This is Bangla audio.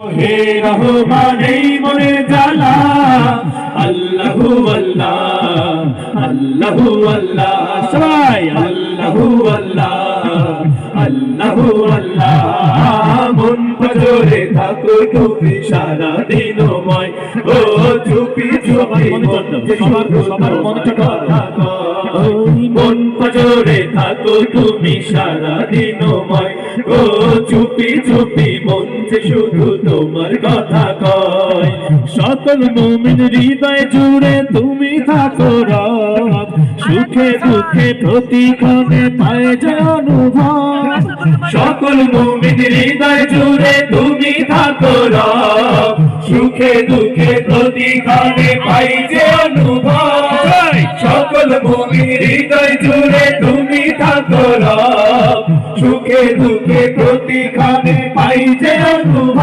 হে রহমান এই মনে জ্বালা। আল্লাহু আল্লাহ আল্লাহু আল্লাহ সবাই আল্লাহু আল্লাহ আল্লাহু আল্লাহ। থাকো তুমি সারা দিনময় ও চুপি চুপি সবার সবার মন মন পজরে থাকো তুমি সারা দিনময় ও চুপি চুপি মন যে শুধু তোমার কথা কয়। সকল মুমিন হৃদয় জুড়ে তুমি থাকো রব। সুখে দুঃখে প্রতিক্ষণে পায় যে অনুভব। সকল মুমিন হৃদয় জুড়ে তুমি থাকো রব। সুখে দুঃখে প্রতিক্ষণে পাই যে অনুভব। সকল মুমিন হৃদয় জুড়ে তুমি থাকো রব। সুখে দুঃখে প্রতিক্ষণে পাই যে অনুভব।